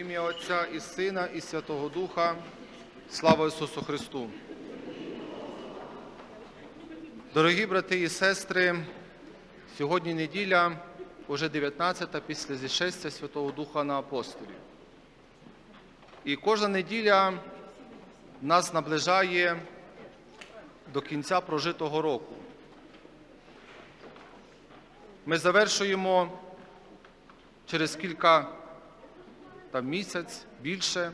ім'я Отця і Сина, і Святого Духа. Слава Ісусу Христу! Дорогі брати і сестри, сьогодні неділя, уже 19 після зішестя Святого Духа на апостолів. І кожна неділя нас наближає до кінця прожитого року. Ми завершуємо через кілька там місяць, більше,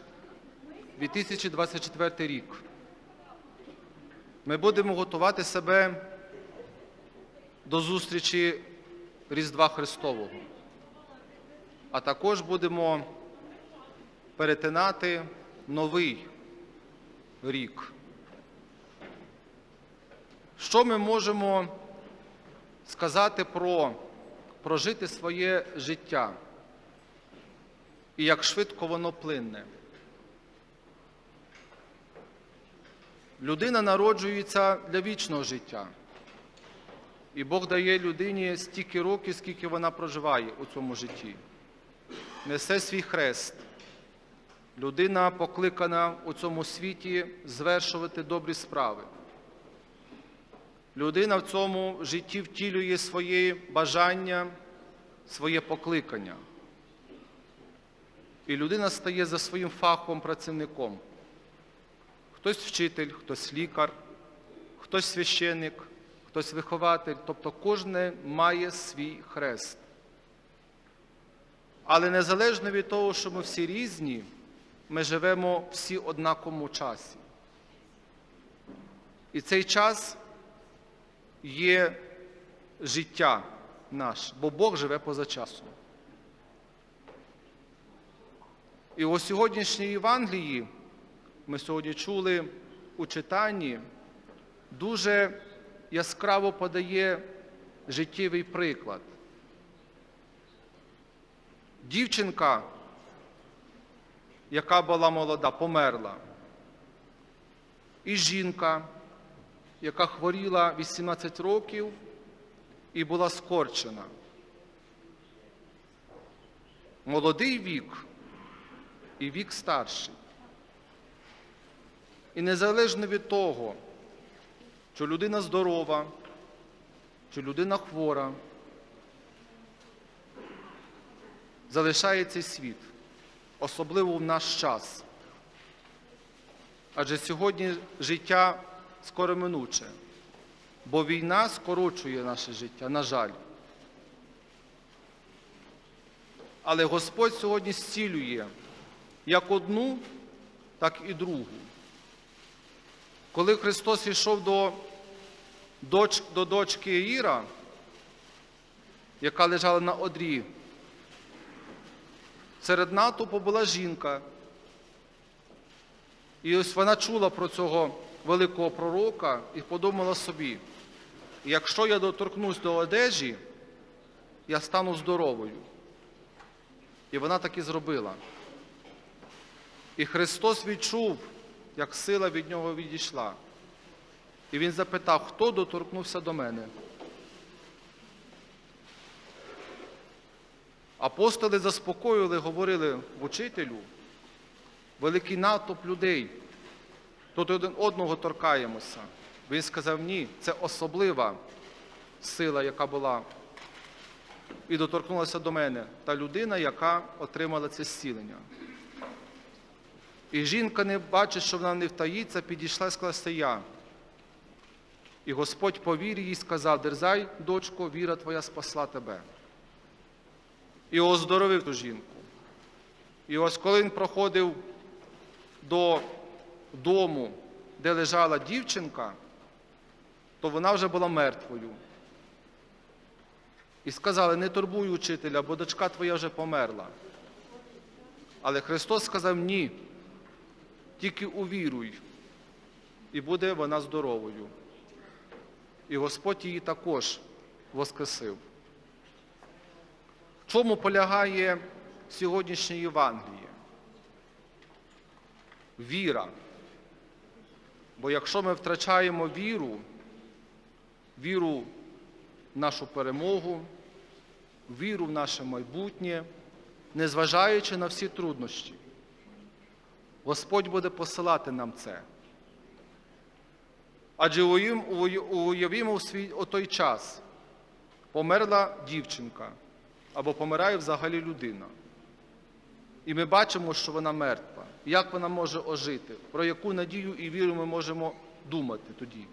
2024 рік. Ми будемо готувати себе до зустрічі Різдва Христового, а також будемо перетинати новий рік. Що ми можемо сказати про прожити своє життя? І як швидко воно плинне. Людина народжується для вічного життя. І Бог дає людині стільки років, скільки вона проживає у цьому житті. Несе свій хрест. Людина покликана у цьому світі звершувати добрі справи. Людина в цьому житті втілює свої бажання, своє покликання. І людина стає за своїм фахом працівником. Хтось вчитель, хтось лікар, хтось священник, хтось вихователь, тобто кожен має свій хрест. Але незалежно від того, що ми всі різні, ми живемо всі однаковому часі. І цей час є життя наше, бо Бог живе поза часом. І у сьогоднішній Євангелії ми сьогодні чули у читанні, дуже яскраво подає життєвий приклад. Дівчинка, яка була молода, померла. І жінка, яка хворіла 18 років і була скорчена. Молодий вік і вік старший. І незалежно від того, що людина здорова, чи людина хвора, залишає цей світ, особливо в наш час. Адже сьогодні життя скороминуче, бо війна скорочує наше життя, на жаль. Але Господь сьогодні зцілює як одну, так і другу. Коли Христос йшов до, доч, до дочки Іра, яка лежала на одрі, серед натовпу була жінка. І ось вона чула про цього великого пророка і подумала собі, якщо я доторкнусь до одежі, я стану здоровою. І вона так і зробила. І Христос відчув, як сила від нього відійшла. І Він запитав, хто доторкнувся до мене. Апостоли заспокоїли, говорили вчителю, великий натовп людей. Тут один одного торкаємося. Він сказав, ні, це особлива сила, яка була. І доторкнулася до мене та людина, яка отримала це зцілення. І жінка, не бачить, що вона не втаїться, підійшла і сказала, я. І Господь повір їй сказав, дерзай, дочко, віра твоя спасла тебе. І оздоровив ту жінку. І ось коли він проходив до дому, де лежала дівчинка, то вона вже була мертвою. І сказали, не турбуй учителя, бо дочка твоя вже померла. Але Христос сказав ні тільки увіруй, і буде вона здоровою. І Господь її також воскресив. В чому полягає сьогоднішнє Євангеліє? Віра. Бо якщо ми втрачаємо віру, віру в нашу перемогу, віру в наше майбутнє, незважаючи на всі труднощі. Господь буде посилати нам це. Адже уявім- уявімо свій о той час, померла дівчинка або помирає взагалі людина. І ми бачимо, що вона мертва. Як вона може ожити? Про яку надію і віру ми можемо думати тоді?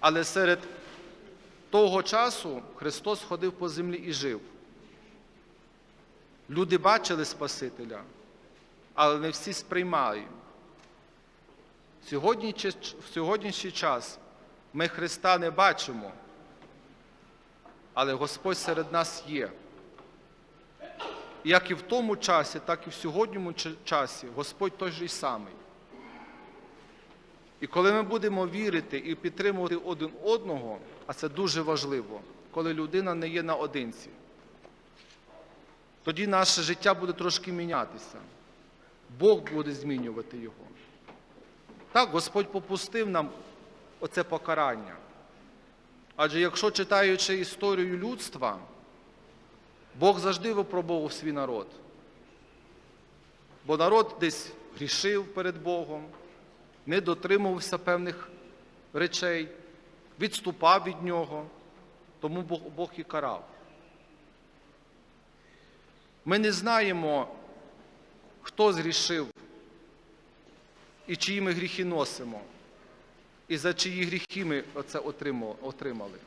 Але серед того часу Христос ходив по землі і жив. Люди бачили Спасителя, але не всі. Сьогодні, в сьогоднішній час ми Христа не бачимо, але Господь серед нас є. Як і в тому часі, так і в сьогоднішньому часі Господь той же самий. І коли ми будемо вірити і підтримувати один одного, а це дуже важливо, коли людина не є наодинці, тоді наше життя буде трошки мінятися. Бог буде змінювати його. Так, Господь попустив нам оце покарання. Адже якщо читаючи історію людства, Бог завжди випробовував свій народ. Бо народ десь грішив перед Богом, не дотримувався певних речей, відступав від нього, тому Бог, і карав. Ми не знаємо, хто згрішив і чиї ми гріхи носимо, і за чиї гріхи ми це отримали.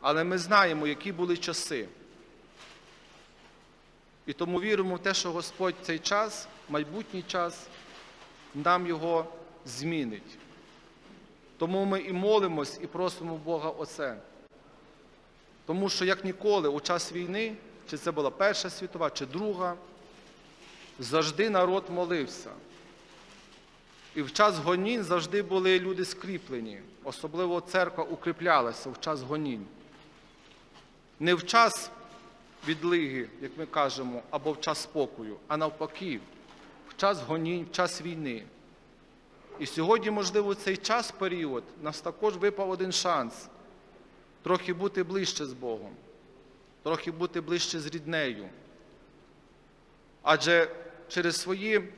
Але ми знаємо, які були часи. І тому віримо в те, що Господь цей час, майбутній час, нам його змінить. Тому ми і молимось, і просимо Бога оце. Тому що, як ніколи, у час війни, чи це була Перша світова, чи Друга, завжди народ молився. І в час гонінь завжди були люди скріплені. Особливо церква укріплялася в час гонінь. Не в час відлиги, як ми кажемо, або в час спокою, а навпаки, в час гонінь, в час війни. І сьогодні, можливо, цей час період нас також випав один шанс трохи бути ближче з Богом, трохи бути ближче з ріднею. Адже через свої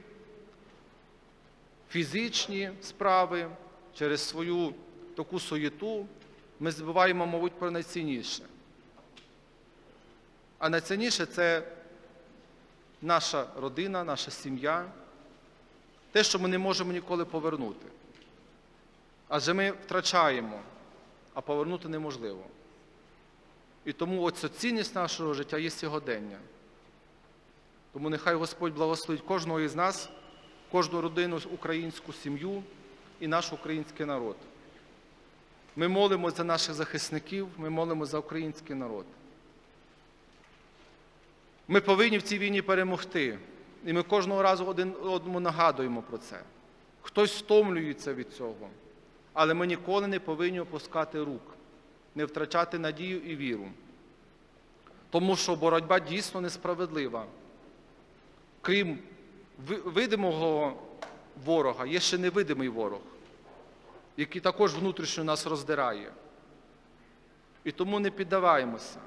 фізичні справи, через свою таку суєту ми забуваємо, мабуть, про найцінніше. А найцінніше це наша родина, наша сім'я, те, що ми не можемо ніколи повернути. Адже ми втрачаємо, а повернути неможливо. І тому оця цінність нашого життя є сьогодення. Тому нехай Господь благословить кожного із нас, кожну родину, українську сім'ю і наш український народ. Ми молимо за наших захисників, ми молимо за український народ. Ми повинні в цій війні перемогти. І ми кожного разу один одному нагадуємо про це. Хтось стомлюється від цього, але ми ніколи не повинні опускати рук, не втрачати надію і віру. Тому що боротьба дійсно несправедлива. Крім видимого ворога, є ще невидимий ворог, який також внутрішньо нас роздирає. І тому не піддаваємося.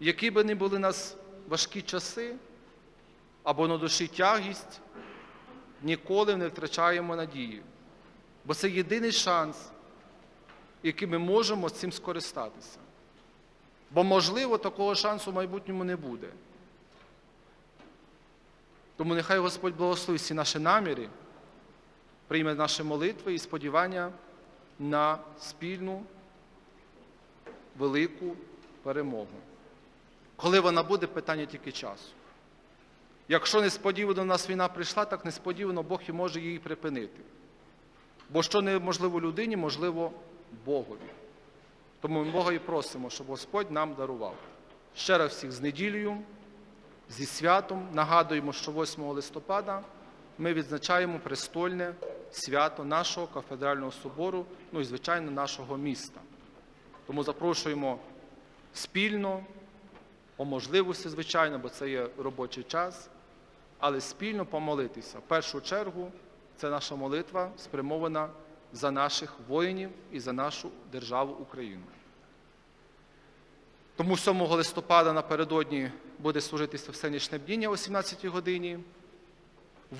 Які би не були нас важкі часи або на душі тягість, ніколи не втрачаємо надії. Бо це єдиний шанс, яким ми можемо з цим скористатися. Бо, можливо, такого шансу в майбутньому не буде. Тому нехай Господь благословить всі наші наміри, прийме наші молитви і сподівання на спільну велику перемогу. Коли вона буде, питання тільки часу. Якщо несподівано до нас війна прийшла, так несподівано Бог і може її припинити. Бо що неможливо людині, можливо Богові. Тому ми Бога і просимо, щоб Господь нам дарував. Ще раз всіх з неділею, зі святом. Нагадуємо, що 8 листопада ми відзначаємо престольне свято нашого кафедрального собору, ну і, звичайно, нашого міста. Тому запрошуємо спільно, по можливості, звичайно, бо це є робочий час, але спільно помолитися. В першу чергу це наша молитва спрямована за наших воїнів і за нашу державу Україну. Тому 7 листопада напередодні буде служитися всенічне бдіння о 17 годині.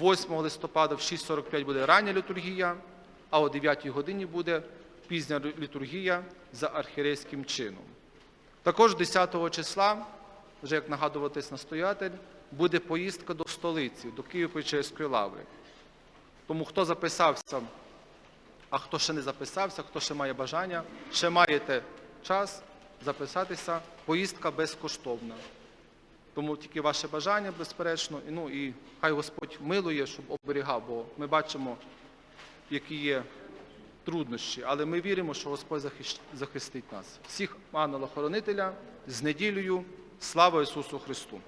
8 листопада в 6.45 буде рання літургія, а о 9 годині буде пізня літургія за архірейським чином. Також 10 числа, вже як нагадуватись настоятель, буде поїздка до столиці, до Києво-Печерської лаври. Тому хто записався, а хто ще не записався, хто ще має бажання, ще маєте час записатися, поїздка безкоштовна. Тому тільки ваше бажання, безперечно, і, ну і хай Господь милує, щоб оберігав, бо ми бачимо, які є труднощі, але ми віримо, що Господь захистить нас. Всіх ангела-хоронителя з неділею. Слава Ісусу Христу!